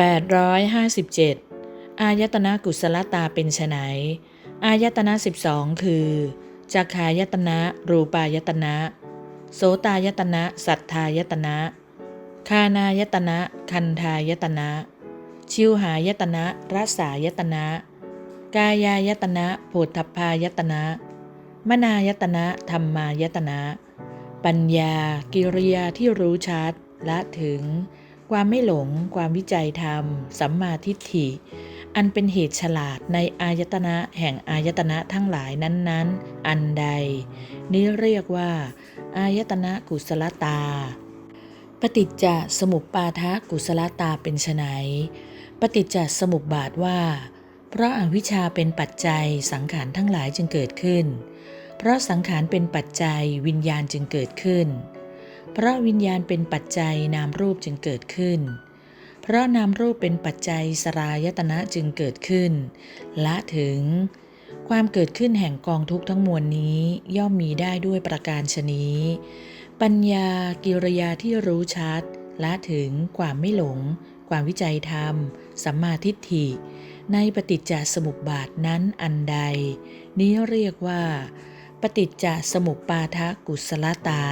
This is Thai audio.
857 อายตนะกุศลตาเป็นไฉนอายตนะ12 คือจักขายตนะ รูปายตนะ โสตายตนะ สัทธายตนะคานายตนะ คันธายตนะ ชิวหายตนะรสายตนะ กายายตนะโผฏพพายตนะ มนายตนะธรรมายตนะ ปัญญา กิริยาที่รู้ชัด ละถึง ความไม่หลง ความวิจัยธรรม สัมมาทิฏฐิ อันเป็นเหตุฉลาดในอายตนะแห่งอายตนะทั้งหลายนั้น ๆ อันใด นี้เรียกว่า อายตนะกุศลตา ปฏิจจสมุปปาทะกุศลตาเป็นไฉนปฏิจจสมุปบาทว่า เพราะอาวิชชาเป็นปัจจัยสังขารทั้งหลายจึงเกิดขึ้น เพราะสังขารเป็นปัจจัยวิญญาณจึงเกิดขึ้นเเพราะวิญญาณเป็นปัจจัยนามรูปจึงเกิดขึ้น เพราะนามรูปเป็นปัจจัยสรายตนะจึงเกิดขึ้น ละถึง ความเกิดขึ้นแห่งกองทุกข์ทั้งมวลนี้ย่อมมีได้ด้วยประการชนี้ ปัญญากิริยาที่รู้ชัดละถึงความไม่หลง ความวิจัยธรรม สัมมาทิฏฐิ ในปฏิจจสมุปบาทนั้นอันใด นี้เรียกว่า ปฏิจจสมุปปาทกุศลตา